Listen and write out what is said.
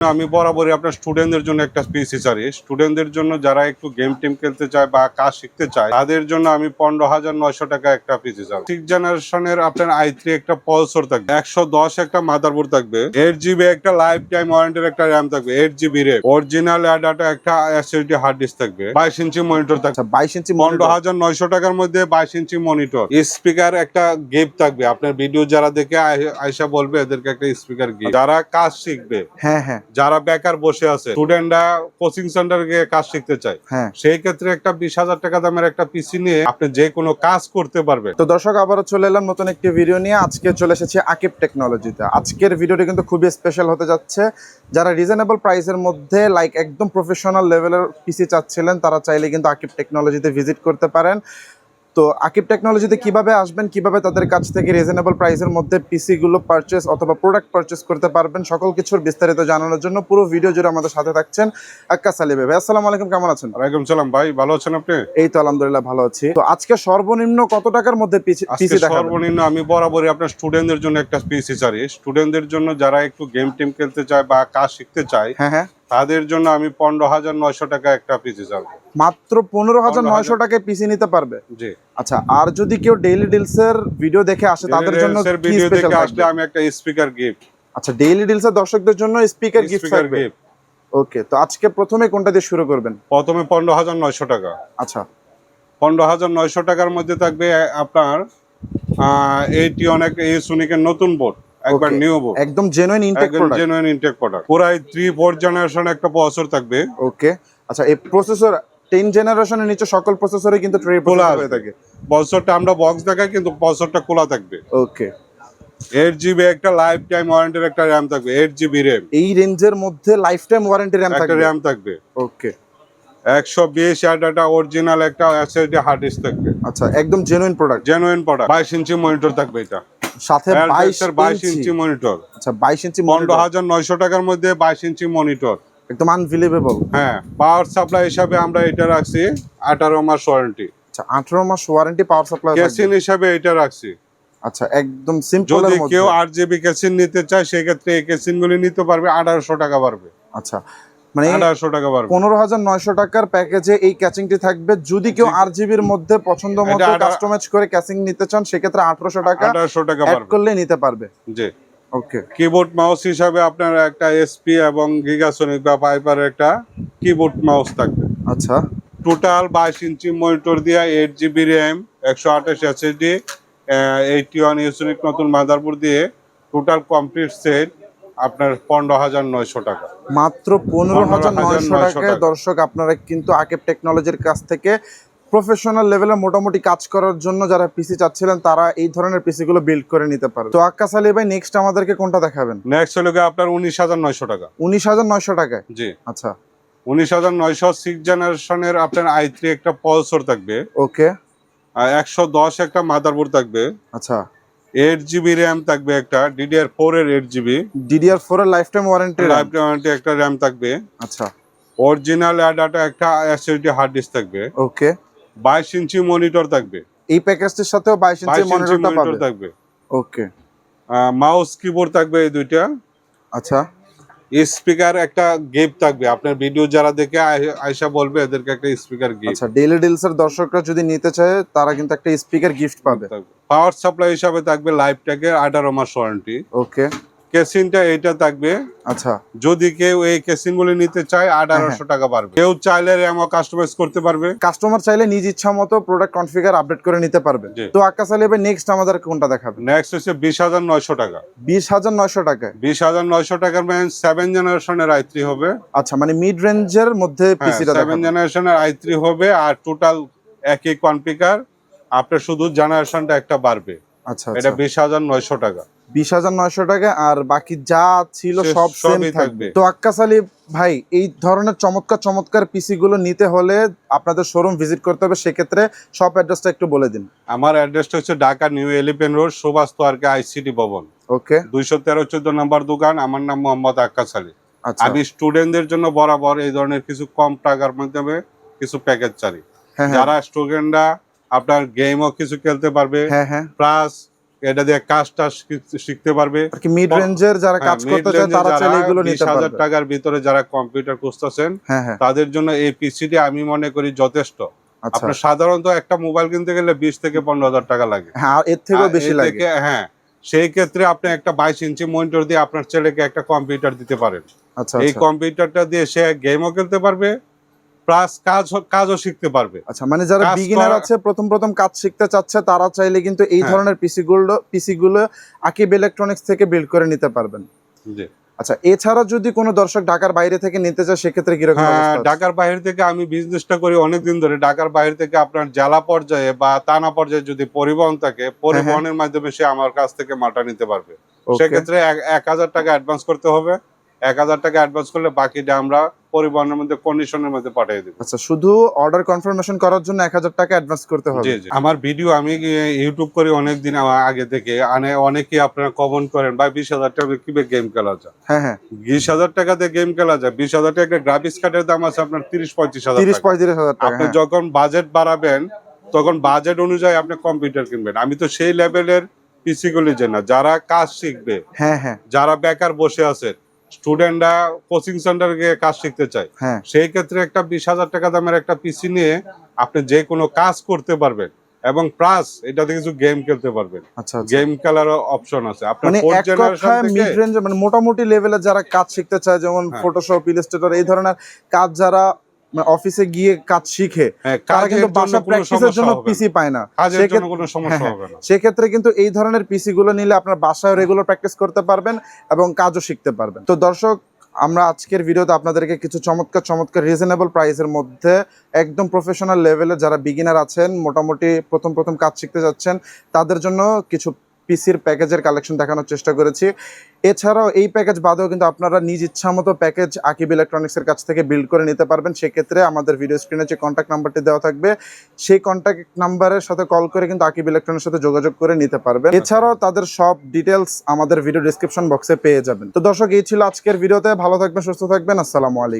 আমি বরাবরই আপনার স্টুডেন্টদের জন্য একটা পিসি চাই স্টুডেন্টদের জন্য যারা একটু গেম টিম খেলতে চায় বা কাজ শিখতে চায় তাদের জন্য আমি পনেরো হাজার নয়শো টাকা একটা পিসি চাই সিক্স জেনারেশনের আপনার আই থ্রি একটা পলসর থাকবে একশো দশ একটা মাদারবোর্ড থাকবে এইট জিবি একটা লাইফ টাইম ওয়ারেন্টির একটা র্যাম থাকবে এইট জিবি রে অরিজিনাল ডাটা একটা এসএসডি হার্ড ডিস্ক থাকবে বাইশ ইঞ্চি মনিটর থাকবে। আচ্ছা বাইশ ইঞ্চি পনেরো হাজার নয়শো টাকার মধ্যে বাইশ ইঞ্চি মনিটর স্পিকার একটা গিফট থাকবে। আপনার ভিডিও যারা দেখে আয়সা বলবে এদেরকে একটা স্পিকার গিফট যারা কাজ শিখবে হ্যাঁ হ্যাঁ। যারা বেকার বসে আছে স্টুডেন্টরা কোচিং সেন্টার গিয়ে কাজ শিখতে চায় হ্যাঁ। সেই ক্ষেত্রে একটা বিশ হাজার টাকা দামের একটা পিসি নিয়ে আপনি যে কোনো কাজ করতে পারবেন। তো দর্শক আবারও চলে এলাম নতুন একটি ভিডিও নিয়ে। আজকে চলে এসেছি আকিব টেকনোলজিতে আজকের ভিডিওটি কিন্তু খুবই স্পেশাল হতে যাচ্ছে। যারা রিজনেবল প্রাইসের মধ্যে লাইক একদম প্রফেশনাল লেভেলের পিসি চাচ্ছিলেন তারা চাইলে কিন্তু আকিব টেকনোলজিতে ভিজিট করতে পারেন। তো আকিব টেকনোলজিতে কীভাবে আসবেন কীভাবে তাদের কাছ থেকে রিজনেবল প্রাইসের মধ্যে পিসি গুলো পারচেস অথবা প্রোডাক্ট পারচেস করতে পারবেন সকল কিছুর বিস্তারিত জানানোর জন্য পুরো ভিডিও জুড়ে আমাদের সাথে থাকছেন আক্কা সালি ভাই আসসালামু আলাইকুম কেমন আছেন? ওয়ালাইকুম সালাম ভাই ভালো আছেন আপনি? এই তো আলহামদুলিল্লাহ ভালো আছি। তো আজকে সর্বনিম্ন কত টাকার মধ্যে পিসি দেখাবেন? সর্বনিম্ন আমি বরাবরই আপনার স্টুডেন্টদের জন্য একটা পিসি চাই। স্টুডেন্টদের জন্য যারা একটু গেম টিম খেলতে চায় বা কাজ শিখতে চায় হ্যাঁ হ্যাঁ। তাদের জন্য আমি পনেরো হাজার নয়শো টাকা একটা পিসি চাই মাত্র পনেরো হাজার নয়শো টাকায় পিসি নিতে পারবে? জি। আচ্ছা আর যদি কেউ ডেইলি ডিলস এর ভিডিও দেখে আসে তাদের জন্য ভিডিও দেখে আসলে আমি একটা স্পিকার গিফট আচ্ছা ডেইলি ডিলস এর দর্শকদের জন্য স্পিকার গিফট থাকবে। ওকে তো আজকে প্রথমে কোনটা দিয়ে শুরু করবেন? প্রথমে পনেরো হাজার নয়শো টাকা। আচ্ছা। পনেরো হাজার নয়শো টাকার মধ্যে থাকবে আপনার এইটি অনেক এই সুনিকের নতুন বোর্ড একবার. নিউ একদম genuine Intech product genuine Intech product পুরাই থ্রি ফোর জেনারেশন একটা প্রসেসর থাকবে। ওকে আচ্ছা এই প্রসেসর 10 জেনারেশনের নিচে সকল প্রসেসরে কিন্তু ট্রে প্রসেসর হয়ে থাকে। প্রসেসরটা আমরা বক্স দেখাই কিন্তু প্রসেসরটা খোলা থাকবে। ওকে এইট জিবি একটা লাইফ টাইম ওয়ারেন্টির একটা র্যাম থাকবে এইট জিবি র্যাম এই রেঞ্জের মধ্যে লাইফ টাইম ওয়ারেন্টি র‍্যাম একটা থাকবে? র্যাম থাকবে। ওকে একশো বিশ একটা অরিজিনাল একটা এসএসডি হার্ড ডিস্ক থাকবে। আচ্ছা একদম জেনুইন প্রোডাক্ট জেনুইন প্রোডাক্ট বাইশ ইঞ্চি মনিটর থাকবে এটা। সাথে 22 বাইশ ইঞ্চি মনিটর আচ্ছা 22 ইঞ্চি পনেরো মনিটর হাজার নয়শো টাকার মধ্যে বাইশ ইঞ্চি মনিটর একদম আনবিলিভেবল হ্যাঁ পাওয়ার সাপ্লাই হিসাবে আমরা এটা রাখছি আঠারো মাস ওয়ারেন্টি আচ্ছা 18 মাস ওয়ারেন্টি পাওয়ার সাপ্লাই কেসিন হিসাবে এটা রাখছি। আচ্ছা একদম সিম্পল যদি কেউ আট জিবি কেসিন নিতে চায় সেক্ষেত্রে এই কেসিন গুলি নিতে পারবে আঠারোশো টাকা পারবে আচ্ছা মানে টাকা পনেরো হাজার নয়শো টাকার প্যাকেজে এই ক্যাচিংটি থাকবে। যদি কেউ। আর জিবির মধ্যে পছন্দ মতো কাস্টমাইজ করে ক্যাচিং নিতে চান সেক্ষেত্রে আঠারোশো টাকা আঠারোশো টাকা অ্যাড করলে নিতে পারবে। জি। ওকে কিবোর্ড মাউস হিসাবে আপনার একটা এসপি এবং গিগাসনিক বা পাইপারের একটা কিবোর্ড মাউস থাকবে। আচ্ছা। টোটাল বাইশ ইঞ্চি মনিটর দিয়ে এইট জিবি র্যাম একশো আঠাশ এসএসডি এইটি ওয়ান ইউসনিক নতুন মাদারবোর্ড দিয়ে টোটাল কমপ্লিট সেট আপনার পনেরো হাজার নয়শো টাকা। মাত্র পনেরো হাজার নয়শো 15,900 টাকায় টাকা। দর্শক আপনারা কিন্তু আকেপ টেকনোলজির কাছ থেকে প্রফেশনাল লেভেলে মোটামুটি কাজ করার জন্য যারা পিসি চাচ্ছিলেন তারা এই ধরনের পিসি গুলো বিল্ড করে নিতে পারে তো আক্কাস আলী ভাই নেক্সট আমাদেরকে কোনটা দেখাবেন? নেক্সট হলো গিয়ে আপনার উনিশ হাজার নয়শো টাকা। উনিশ হাজার নয়শো টাকায়? জি। আচ্ছা। উনিশ হাজার নয়শো সিক্স জেনারেশনের আপনার আই থ্রি একটা পলসর থাকবে। ওকে আর একশো দশ একটা মাদারবোর্ড থাকবে। আচ্ছা। এইট জিবি র্যাম থাকবে একটা ডিডিআর ফোর এর এইট জিবি ডিডিআর ফোর এর life time warranty life warranty একটা র্যাম থাকবে। আচ্ছা। অরিজিনাল ডাটা একটা এসএসডি হার্ড ডিস্ক থাকবে। ওকে বাইশ ইঞ্চি মনিটর থাকবে। এই প্যাকেজটির সাথেও বাইশ ইঞ্চি মনিটর থাকবে। ওকে মাউস কিবোর্ড থাকবে এই দুইটা। আচ্ছা। স্পিকার একটা গিফট থাকবে। আপনার ভিডিও যারা দেখে আয়সা বলবে এদেরকে একটা স্পিকার গিফট আচ্ছা ডেইলি ডিলস এর দর্শকরা যদি নিতে চায় তারা কিন্তু একটা স্পিকার গিফট পাবে। পাওয়ার সাপ্লাই হিসাবে থাকবে লাইফ ট্যাগের আঠারো মাস ওয়ারেন্টি ওকে কেসিনটা এটা থাকবে। আচ্ছা। যদি কেউ এই কেসিন গুলি নিতে চায় আঠারোশো টাকা পারবে কেউ চাইলে র্যামও কাস্টমাইজ করতে পারবে। কাস্টমার চাইলে নিজ ইচ্ছা মতো প্রোডাক্ট কনফিগার আপডেট করে নিতে পারবে। তো আকাশ আলী ভাই নেক্সট আমাদের কোনটা দেখাবে? নেক্সট হচ্ছে বিশ হাজার নয়শো টাকা। বিশ হাজার নয়শো টাকায়। বিশ হাজার নয়শো টাকার ম্যান সেভেন জেনারেশনের আই থ্রি হবে। আচ্ছা মানে মিড রেঞ্জের মধ্যে পিসিটা সেভেন জেনারেশনের আই থ্রি হবে আর টোটাল একই কনফিগার আপনার শুধু জেনারেশনটা একটা বাড়বে। আচ্ছা এটা আচ্ছা। বিশ হাজার নয়শো টাকা। বিশ হাজার নয়শো টাকা আর বাকি যা ছিল সব সেম থাকবে। তো আক্কাস আলী ভাই এই ধরনের চমৎকার চমৎকার পিসি গুলো নিতে হলে আপনাদের শোরুম ভিজিট করতে হবে। সেক্ষেত্রে সব অ্যাড্রেসটা একটু বলে দিন। আমার অ্যাড্রেসটা হচ্ছে Dhaka New Elephant Road Subhash তোয়ারকে ICT ভবন। ওকে দুইশো তেরো চোদ্দ নম্বর দোকান আমার নাম মোহাম্মদ আক্কাস আলী। আচ্ছা। আমি স্টুডেন্টদের জন্য বরাবর এই ধরনের কিছু কম টাকার মাধ্যমে কিছু প্যাকেজ চাই হ্যাঁ হ্যাঁ। যারা স্টুডেন্টরা আপনার গেমও কিছু খেলতে পারবে। হ্যাঁ হ্যাঁ। প্লাস এটা দিয়ে কাজ টাজ শিখতে পারবে। আর কি মিড রেঞ্জের যারা কাজ হ্যাঁ, করতে চায় তারা চাইলে এগুলো নিতে পারবে। টাকার ভিতরে যারা কম্পিউটার খুঁজতেছেন হ্যাঁ হ্যাঁ। তাদের জন্য এই পিসিটি আমি মনে করি যথেষ্ট। আচ্ছা। আপনার সাধারণত একটা মোবাইল কিনতে গেলে বিশ থেকে পনেরো হাজার টাকা লাগে। হ্যাঁ এর থেকেও বেশি লাগে। হ্যাঁ সেই ক্ষেত্রে আপনি একটা বাইশ ইঞ্চি মনিটর দিয়ে আপনার ছেলেকে একটা কম্পিউটার দিতে পারেন। আচ্ছা এই আচ্ছা। কম্পিউটারটা দিয়ে সে গেমও খেলতে পারবে প্লাস কাজ কাজও শিখতে পারবে। আচ্ছা মানে যারা বিগিনার আছে প্রথম প্রথম কাজ শিখতে চাচ্ছে তারা চাইলে কিন্তু এই হ্যাঁ। ধরনের পিসি গুলো পিসি গুলো আকিব ইলেকট্রনিক্স থেকে বিল্ড করে নিতে পারবেন। জি। আচ্ছা এছাড়া যদি কোনো দর্শক ঢাকার বাইরে থেকে নিতে চায় সেক্ষেত্রে কীরকম হ্যাঁ ঢাকার বাইরে থেকে আমি বিজনেসটা করি অনেকদিন ধরে। ঢাকার বাইরে থেকে আপনার জেলা পর্যায়ে বা থানা পর্যায়ে যদি পরিবহন থাকে পরিবহনের মাধ্যমে সে আমার কাছ থেকে মালটা নিতে পারবে। সেক্ষেত্রে এক হাজার টাকা অ্যাডভান্স করতে হবে। এক হাজার টাকা অ্যাডভান্স করলে বাকিটা আমরা পরিবহনের মধ্যে কন্ডিশনের মধ্যে পাঠিয়ে দেবো। আচ্ছা শুধু অর্ডার কনফার্মেশন করার জন্য এক হাজার টাকা অ্যাডভান্স করতে হবে? আমার ভিডিও আমি ইউটিউব করি অনেকদিন আগে থেকে। মানে অনেকে আপনারা কমেন্ট করেন বা বিশ হাজার টাকা কীভাবে গেম খেলা যায়? হ্যাঁ হ্যাঁ। বিশ হাজার টাকাতে গেম খেলা যায়। বিশ হাজার টাকা গ্রাফিক্স কার্ডের দাম আছে আপনার তিরিশ পঁয়ত্রিশ হাজার তিরিশ টাকা। পঁয়ত্রিশ হাজার টাকা আপনি হ্যাঁ। যখন বাজেট বাড়াবেন তখন বাজেট অনুযায়ী আপনি কম্পিউটার কিনবেন। আমি তো সেই লেভেলের পিসি গুলি যে না। যারা কাজ শিখবে হ্যাঁ হ্যাঁ। যারা বেকার বসে আছে স্টুডেন্টরা কোচিং সেন্টার গিয়ে কাজ শিখতে চায়। হ্যাঁ। সেই ক্ষেত্রে একটা বিশ হাজার টাকা দামের একটা পিসি নিয়ে আপনি যে কোনো কাজ করতে পারবেন এবং প্লাস এটাতে কিছু গেম খেলতে পারবেন। আচ্ছা আচ্ছা। গেম খেলার অপশন আছে। আপনার ফোর্থ জেনারেশন মিড রেঞ্জ মানে মোটামুটি লেভেলে যারা কাজ শিখতে চায় যেমন হ্যাঁ। ফটোশপ ইলাস্ট্রেটর এই ধরনের কাজ যারা অফিসে গিয়ে কাজ শিখে হ্যাঁ, তারা কিন্তু বাসা প্র্যাকটিসের জন্য পিসি পায় না। সেক্ষেত্রে- হ্যাঁ, হবে না। সেক্ষেত্রে কিন্তু এই ধরনের পিসি গুলো নিলে আপনার বাসায় রেগুলার প্র্যাকটিস করতে পারবেন এবং কাজও শিখতে পারবেন। তো দর্শক আমরা আজকের ভিডিওতে আপনাদেরকে কিছু চমৎকার চমৎকার রিজনেবল প্রাইসের মধ্যে একদম প্রফেশনাল লেভেলের যারা বিগিনার আছেন মোটামুটি প্রথম প্রথম কাজ শিখতে যাচ্ছেন তাদের জন্য কিছু পিসির প্যাকেজের কালেকশন দেখানোর চেষ্টা করেছি। এছাড়াও এই প্যাকেজ বাদেও কিন্তু আপনারা নিজ ইচ্ছা মতো প্যাকেজ আকিব ইলেকট্রনিক্সের কাছ থেকে বিল্ড করে নিতে পারবেন। সেক্ষেত্রে আমাদের ভিডিও স্ক্রিনে যে কন্ট্যাক্ট নাম্বারটি দেওয়া থাকবে, সেই কন্ট্যাক্ট নাম্বারের সাথে কল করে কিন্তু আকিব ইলেকট্রনিক্সের সাথে যোগাযোগ করে নিতে পারবেন। এছাড়াও তাদের সব ডিটেলস আমাদের ভিডিও ডিসক্রিপশন বক্সে পেয়ে যাবেন। তো দর্শক, এই ছিল আজকের ভিডিওতে ভালো থাকবেন, সুস্থ থাকবেন। আসসালামু আলাইকুম।